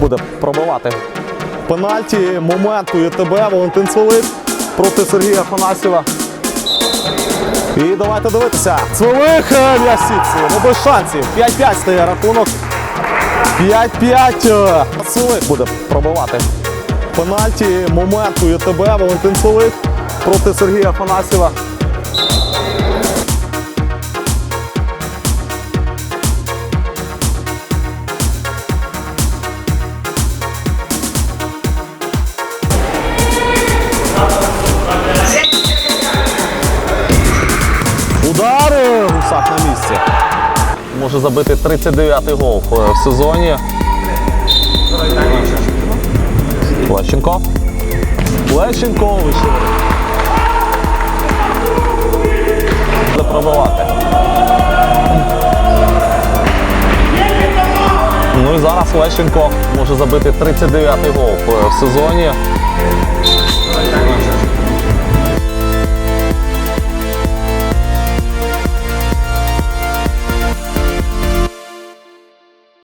Буде пробивати. Пенальті, момент у ЄТБ, Валентин Цволик проти Сергія Афанасьєва. І давайте дивитися. Цволик е, для сітці. Ну без шансів. 5-5 стає рахунок. 5-5. Цволик буде пробивати. Пенальті, момент у ЄТБ, Валентин Цволик проти Сергія Афанасьєва. Удар е, Гусак на місці. Може забити 39-й гол е, в сезоні. Лещенко. Лещенко вийшов. Буде пробивати. Ну і зараз Лещенко може забити 39-й гол е, в сезоні.